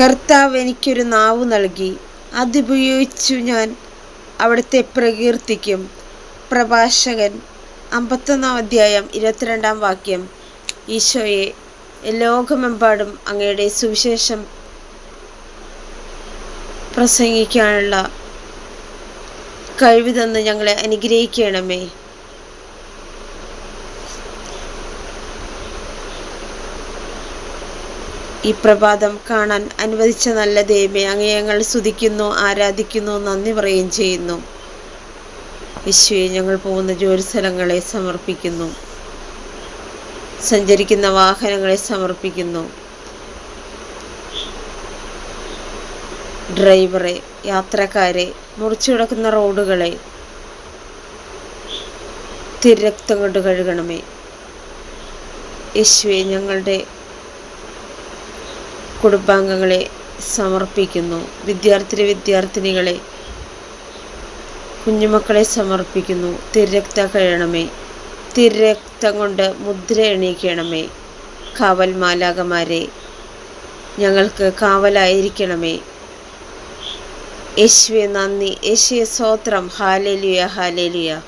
കർത്താവ് എനിക്കൊരു നാവ് നൽകി. അതുപയോഗിച്ചു ഞാൻ അവിടുത്തെ പ്രകീർത്തിക്കും. പ്രഭാഷകൻ അമ്പത്തൊന്നാം അധ്യായം ഇരുപത്തിരണ്ടാം വാക്യം. ഈശോയെ ലോകമെമ്പാടും അങ്ങയുടെ സുവിശേഷം പ്രസംഗിക്കാനുള്ള കഴിവ് തന്ന് ഞങ്ങളെ അനുഗ്രഹിക്കണമേ. ഈ പ്രഭാതം കാണാൻ അനുവദിച്ച നല്ല ദൈവമേ അങ്ങേ ഞങ്ങൾ സ്തുതിക്കുന്നു ആരാധിക്കുന്നു നന്ദി പറയുകയും ചെയ്യുന്നു. യേശുവെ ഞങ്ങൾ പോകുന്ന ജോലി സ്ഥലങ്ങളെ സമർപ്പിക്കുന്നു. സഞ്ചരിക്കുന്ന വാഹനങ്ങളെ സമർപ്പിക്കുന്നു. ഡ്രൈവറെ യാത്രക്കാരെ മുറിച്ചു കിടക്കുന്ന റോഡുകളെ തിരക്തം കൊണ്ട് കഴുകണമേ. യേശുവെ ഞങ്ങളുടെ കുടുംബാംഗങ്ങളെ സമർപ്പിക്കുന്നു. വിദ്യാർത്ഥിനി വിദ്യാർത്ഥിനികളെ കുഞ്ഞുമക്കളെ സമർപ്പിക്കുന്നു. തിരക്ത കഴിയണമേ. തിരക്തം കൊണ്ട് മുദ്ര എണീക്കണമേ. കാവൽ മാലാകമാരെ ഞങ്ങൾക്ക് കാവലായിരിക്കണമേ. യേശുവെ നന്ദി. യേശുവെ സ്വോത്രം ഹാലേലിയ ഹാലേലിയ.